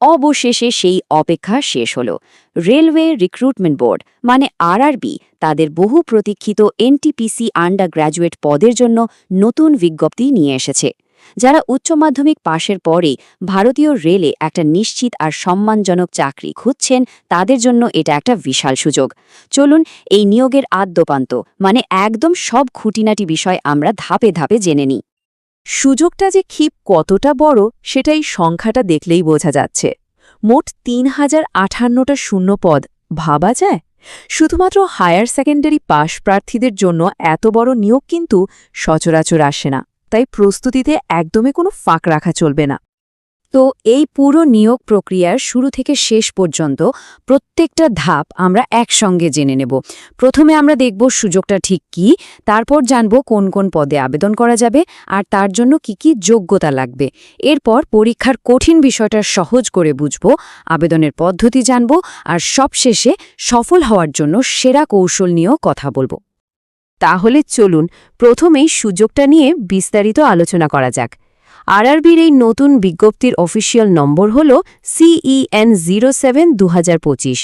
অবশেষে সেই অপেক্ষা শেষ হল। রেলওয়ে রিক্রুটমেন্ট বোর্ড মানে আরআরবি, তাদের বহু প্রতীক্ষিত এনটিপিসি আন্ডার গ্র্যাজুয়েট পদের জন্য নতুন বিজ্ঞপ্তি নিয়ে এসেছে। যারা উচ্চ মাধ্যমিক পাশের পরে ভারতীয় রেলে একটা নিশ্চিত আর সম্মানজনক চাকরি খুঁজছেন, তাদের জন্য এটা একটা বিশাল সুযোগ। চলুন এই নিয়োগের আদ্যপান্ত মানে একদম সব খুঁটিনাটি বিষয় আমরা ধাপে ধাপে জেনে নিই। সুযোগটা যে ক্ষিপ কতটা বড়, সেটাই সংখ্যাটা দেখলেই বোঝা যাচ্ছে। মোট তিন হাজার আঠান্নটা শূন্য পদ, ভাবা যায়? শুধুমাত্র হায়ার সেকেন্ডারি পাশ প্রার্থীদের জন্য এত বড় নিয়োগ কিন্তু সচরাচর আসে না। তাই প্রস্তুতিতে একদমে কোনো ফাঁক রাখা চলবে না। তো এই পুরো নিয়োগ প্রক্রিয়ার শুরু থেকে শেষ পর্যন্ত প্রত্যেকটা ধাপ আমরা একসঙ্গে জেনে নেব। প্রথমে আমরা দেখব সুযোগটা ঠিক কি, তারপর জানব কোন কোন পদে আবেদন করা যাবে, আর তার জন্য কি কি যোগ্যতা লাগবে। এরপর পরীক্ষার কঠিন বিষয়টা সহজ করে বুঝব, আবেদনের পদ্ধতি জানব, আর সবশেষে সফল হওয়ার জন্য সেরা কৌশল নিয়েও কথা বলব। তাহলে চলুন, প্রথমেই সুযোগটা নিয়ে বিস্তারিত আলোচনা করা যাক। আরআরবির এই নতুন বিজ্ঞপ্তির অফিসিয়াল নম্বর হল সিইএন জিরো সেভেন দু হাজার পঁচিশ।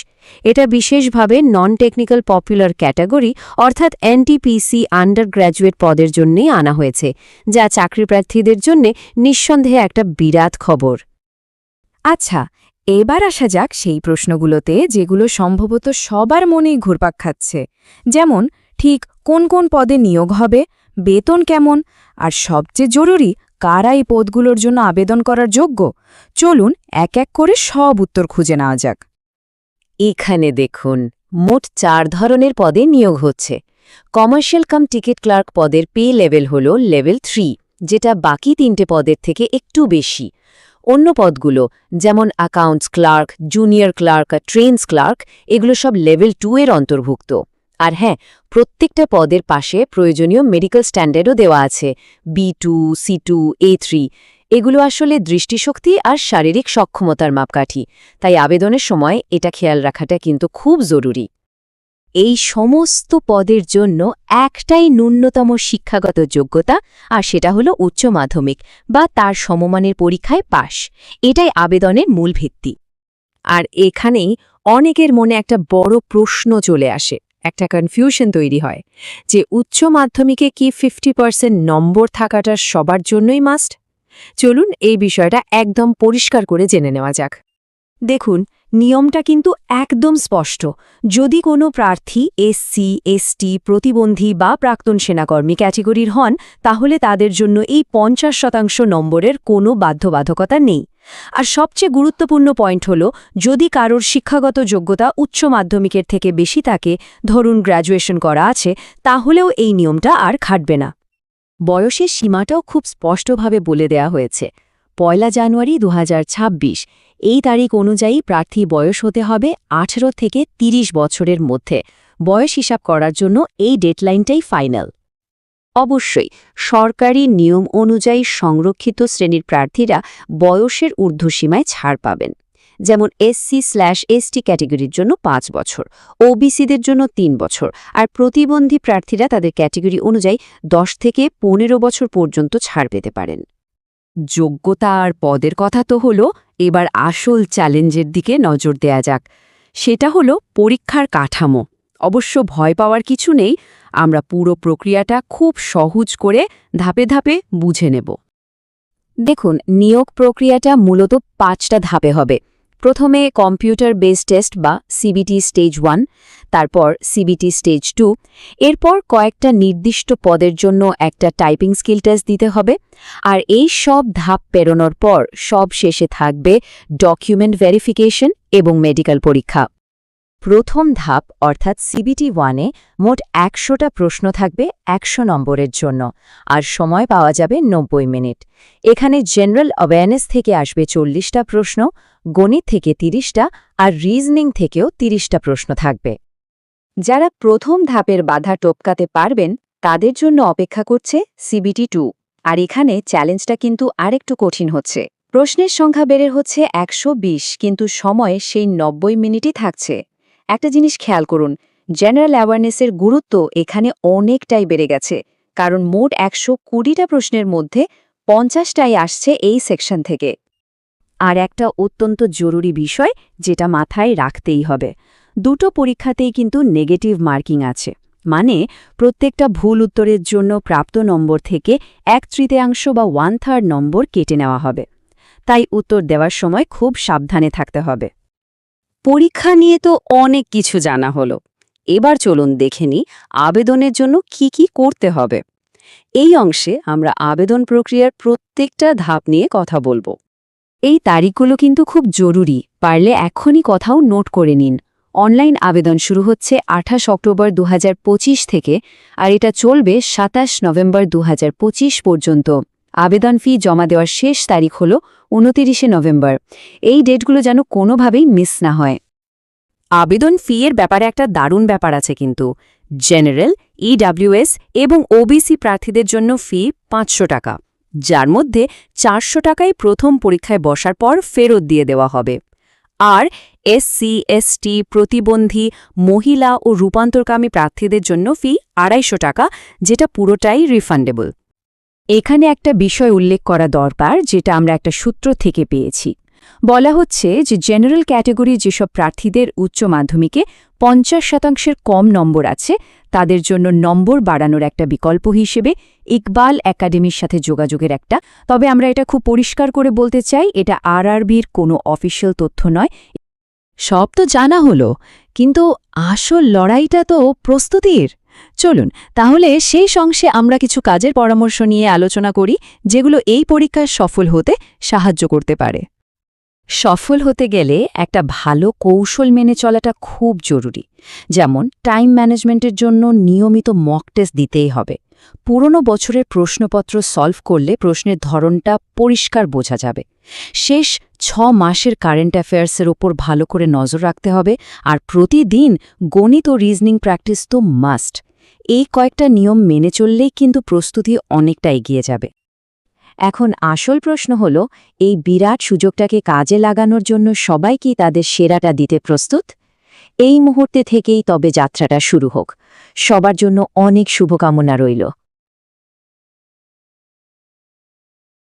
এটা বিশেষভাবে নন টেকনিক্যাল পপুলার ক্যাটাগরি অর্থাৎ এনটিপিসি আন্ডার গ্র্যাজুয়েট পদের জন্যই আনা হয়েছে, যা চাকরি প্রার্থীদের জন্য নিঃসন্দেহে একটা বিরাট খবর। আচ্ছা এবার আসা যাক সেই প্রশ্নগুলোতে যেগুলো সম্ভবত সবার মনেই ঘুরপাক খাচ্ছে। যেমন, ঠিক কোন কোন পদে নিয়োগ হবে, বেতন কেমন, আর সবচেয়ে জরুরি কারা এই পদগুলোর জন্য আবেদন করার যোগ্য? চলুন এক এক করে সব উত্তর খুঁজে নেওয়া যাক। এখানে দেখুন, মোট চার ধরনের পদে নিয়োগ হচ্ছে। কমার্শিয়াল কাম টিকিট ক্লার্ক পদের পে লেভেল হল লেভেল থ্রি, যেটা বাকি তিনটে পদের থেকে একটু বেশি। অন্য পদগুলো, যেমন অ্যাকাউন্টস ক্লার্ক, জুনিয়র ক্লার্ক আর ট্রেন্স ক্লার্ক, এগুলো সব লেভেল টু এর অন্তর্ভুক্ত। আর হ্যাঁ প্রত্যেকটা পদের পাশে প্রয়োজনীয় মেডিকেল স্ট্যান্ডার্ডও দেওয়া আছে। B two C two A three এগুলো আসলে দৃষ্টিশক্তি আর শারীরিক সক্ষমতার মাপকাঠি। তাই আবেদনের সময় এটা খেয়াল রাখাটা কিন্তু খুব জরুরি। এই সমস্ত পদের জন্য একটাই ন্যূনতম শিক্ষাগত যোগ্যতা, আর সেটা হলো উচ্চ মাধ্যমিক বা তার সমমানের পরীক্ষায় পাশ। এটাই আবেদনের মূল ভিত্তি। আর এখানেই অনেকের মনে একটা বড় প্রশ্ন চলে আসে। একটা কনফিউশন তৈরি হয় যে উচ্চ মাধ্যমিকে কি ফিফটি পার্সেন্ট নম্বর থাকাটা সবার জন্যই মাস্ট চলুন এই বিষয়টা একদম পরিষ্কার করে জেনে নেওয়া যাক। দেখুন, নিয়মটা কিন্তু একদম স্পষ্ট। যদি কোনো প্রার্থী এসসি এসটি প্রতিবন্ধী বা প্রাক্তন সেনাকর্মী ক্যাটেগরির হন, তাহলে তাদের জন্য এই পঞ্চাশ শতাংশ নম্বরের কোনো বাধ্যবাধকতা নেই। আর সবচেয়ে গুরুত্বপূর্ণ পয়েন্ট হল, যদি কারোর শিক্ষাগত যোগ্যতা উচ্চ মাধ্যমিকের থেকে বেশি থাকে, ধরুন গ্র্যাজুয়েশন করা আছে, তাহলেও এই নিয়মটা আর খাটবে না। বয়সের সীমাটাও খুব স্পষ্টভাবে বলে দেয়া হয়েছে। পয়লা জানুয়ারি দু হাজার ছাব্বিশ, এই তারিখ অনুযায়ী প্রার্থী বয়স হতে হবে আঠেরো থেকে ৩০ বছরের মধ্যে। বয়স হিসাব করার জন্য এই ডেডলাইনটাই ফাইনাল। অবশ্যই, সরকারি নিয়ম অনুযায়ী সংরক্ষিত শ্রেণির প্রার্থীরা বয়সের ঊর্ধ্বসীমায় ছাড় পাবেন। যেমন এসসি স্ল্যাশ এসটি ক্যাটেগরির জন্য পাঁচ বছর ওবিসিদের জন্য তিন বছর, আর প্রতিবন্ধী প্রার্থীরা তাদের ক্যাটেগরি অনুযায়ী দশ থেকে পনেরো বছর পর্যন্ত ছাড় পেতে পারেন। যোগ্যতা আর পদের কথা তো হলো, এবার আসল চ্যালেঞ্জের দিকে নজর দেয়া যাক। সেটা হলো পরীক্ষার কাঠামো। অবশ্য ভয় পাওয়ার কিছু নেই আমরা পুরো প্রক্রিয়াটা খুব সহজ করে ধাপে ধাপে বুঝে নেব। দেখুন, নিয়োগ প্রক্রিয়াটা মূলত পাঁচটা ধাপে হবে। প্রথমে কম্পিউটার বেস টেস্ট বা সিবিটি স্টেজ ওয়ান, তারপর সিবিটি স্টেজ টু। এরপর কয়েকটা নির্দিষ্ট পদের জন্য একটা টাইপিং স্কিল টেস্ট দিতে হবে। আর এই সব ধাপ পেরোনোর পর সব শেষে থাকবে ডকুমেন্ট ভেরিফিকেশন এবং মেডিকেল পরীক্ষা। প্রথম ধাপ, অর্থাৎ সিবিটি ওয়ানে মোট একশোটা প্রশ্ন থাকবে একশো নম্বরের জন্য, আর সময় পাওয়া যাবে নব্বই মিনিট। এখানে জেনারেল অ্যাওয়ারনেস থেকে আসবে চল্লিশটা প্রশ্ন, গণিত থেকে তিরিশটা, আর রিজনিং থেকেও তিরিশটা প্রশ্ন থাকবে। যারা প্রথম ধাপের বাধা টপকাতে পারবেন, তাদের জন্য অপেক্ষা করছে সিবিটি টু আর এখানে চ্যালেঞ্জটা কিন্তু আরেকটু কঠিন হচ্ছে। প্রশ্নের সংখ্যা বেড়ে হচ্ছে একশো বিশ, কিন্তু সময় সেই নব্বই মিনিটই থাকছে। একটা জিনিস খেয়াল করুন জেনারেল অ্যাওয়ারনেসের গুরুত্ব এখানে অনেকটাই বেড়ে গেছে, কারণ মোট একশো কুড়িটা প্রশ্নের মধ্যে পঞ্চাশটাই আসছে এই সেকশন থেকে। আর একটা অত্যন্ত জরুরি বিষয় যেটা মাথায় রাখতেই হবে, দুটো পরীক্ষাতেই কিন্তু নেগেটিভ মার্কিং আছে মানে প্রত্যেকটা ভুল উত্তরের জন্য প্রাপ্ত নম্বর থেকে এক তৃতীয়াংশ বা ওয়ান থার্ড নম্বর কেটে নেওয়া হবে, তাই উত্তর দেওয়ার সময় খুব সাবধানে থাকতে হবে। পরীক্ষা নিয়ে তো অনেক কিছু জানা হলো। এবার চলুন দেখে নিই আবেদনের জন্য কি কি করতে হবে। এই অংশে আমরা আবেদন প্রক্রিয়ার প্রত্যেকটা ধাপ নিয়ে কথা বলব। এই তারিখগুলো কিন্তু খুব জরুরি, পারলে এখনই কথাও নোট করে নিন। অনলাইন আবেদন শুরু হচ্ছে আঠাশ অক্টোবর দু হাজার পঁচিশ থেকে, আর এটা চলবে সাতাশ নভেম্বর দু হাজার পঁচিশ পর্যন্ত। আবেদন ফি জমা দেওয়ার শেষ তারিখ হল উনতিরিশে নভেম্বর। এই ডেটগুলো যেন কোনোভাবেই মিস না হয়। আবেদন ফি এর ব্যাপারে একটা দারুণ ব্যাপার আছে কিন্তু। জেনারেল ইডাব্লিউএস এবং ওবিসি প্রার্থীদের জন্য ফি পাঁচশো টাকা। যার মধ্যে চারশো টাকাই প্রথম পরীক্ষায় বসার পর ফেরত দিয়ে দেওয়া হবে। আর এসসি এসটি প্রতিবন্ধী, মহিলা ও রূপান্তরকামী প্রার্থীদের জন্য ফি আড়াইশো টাকা, যেটা পুরোটাই রিফান্ডেবল এখানে একটা বিষয় উল্লেখ করা দরকার, যেটা আমরা একটা সূত্র থেকে পেয়েছি। বলা হচ্ছে যে জেনারেল ক্যাটেগরি যেসব প্রার্থীদের উচ্চ মাধ্যমিকে পঞ্চাশ শতাংশের কম নম্বর আছে, তাদের জন্য নম্বর বাড়ানোর একটা বিকল্প হিসেবে ইকবাল একাডেমির সাথে যোগাযোগের একটা। তবে আমরা এটা খুব পরিষ্কার করে বলতে চাই, এটা আরআরবির কোনো অফিসিয়াল তথ্য নয়। সব তো জানা হলো, কিন্তু আসল লড়াইটা তো প্রস্তুতির। চলুন, তাহলে সেই সংশে আমরা কিছু কাজের পরামর্শ নিয়ে আলোচনা করি, যেগুলো এই পরীক্ষায় সফল হতে সাহায্য করতে পারে। সফল হতে গেলে একটা ভালো কৌশল মেনে চলাটা খুব জরুরি। যেমন টাইম ম্যানেজমেন্টের জন্য নিয়মিত মক টেস্ট দিতেই হবে। পুরনো বছরের প্রশ্নপত্র সলভ করলে প্রশ্নের ধরনটা পরিষ্কার বোঝা যাবে। শেষ ছ মাসের কারেন্ট অ্যাফেয়ার্সের ওপর ভালো করে নজর রাখতে হবে আর প্রতিদিন গণিত ও রিজনিং প্র্যাকটিস তো মাস্ট। এই কয়েকটা নিয়ম মেনে চললেই কিন্তু প্রস্তুতি অনেকটা এগিয়ে যাবে। এখন আসল প্রশ্ন হল, এই বিরাট সুযোগটাকে কাজে লাগানোর জন্য সবাই কি তাদের সেরাটা দিতে প্রস্তুত? এই মুহূর্তে থেকেই তবে যাত্রাটা শুরু হোক। সবার জন্য অনেক শুভকামনা রইল।